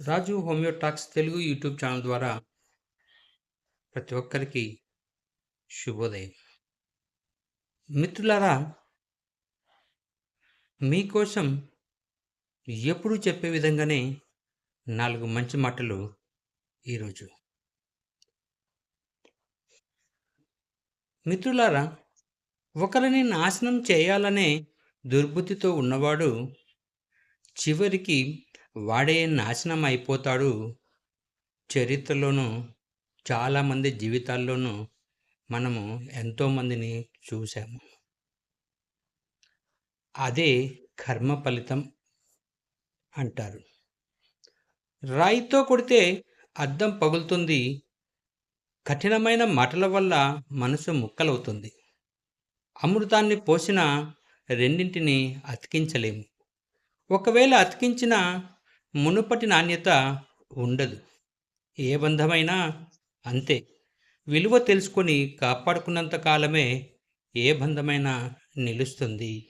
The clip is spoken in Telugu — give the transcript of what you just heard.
రాజు హోమియోటాక్స్ తెలుగు యూట్యూబ్ ఛానల్ ద్వారా ప్రతి ఒక్కరికి శుభోదయం. మిత్రులారా మీకోసం ఎప్పుడూ చెప్పే విధంగానే నాలుగు మంచి మాటలు ఈరోజు. మిత్రులారా ఒకరిని నాశనం చేయాలనే దుర్బుద్ధితో ఉన్నవాడు చివరికి వాడే నాశనం అయిపోతాడు. చరిత్రలోనూ చాలామంది జీవితాల్లోనూ మనము ఎంతోమందిని చూసాము అదే కర్మ ఫలితం అంటారు. రాయితో కొడితే అద్దం పగులుతుంది. కఠినమైన మాటల వల్ల మనసు ముక్కలవుతుంది. అమృతాన్ని పోసిన రెండింటిని అతికించలేము. ఒకవేళ అతికించిన మునుపటి నాణ్యత ఉండదు. ఏ బంధమైనా అంతే. విలువ తెలుసుకొని కాపాడుకున్నంత కాలమే ఏ బంధమైనా నిలుస్తుంది.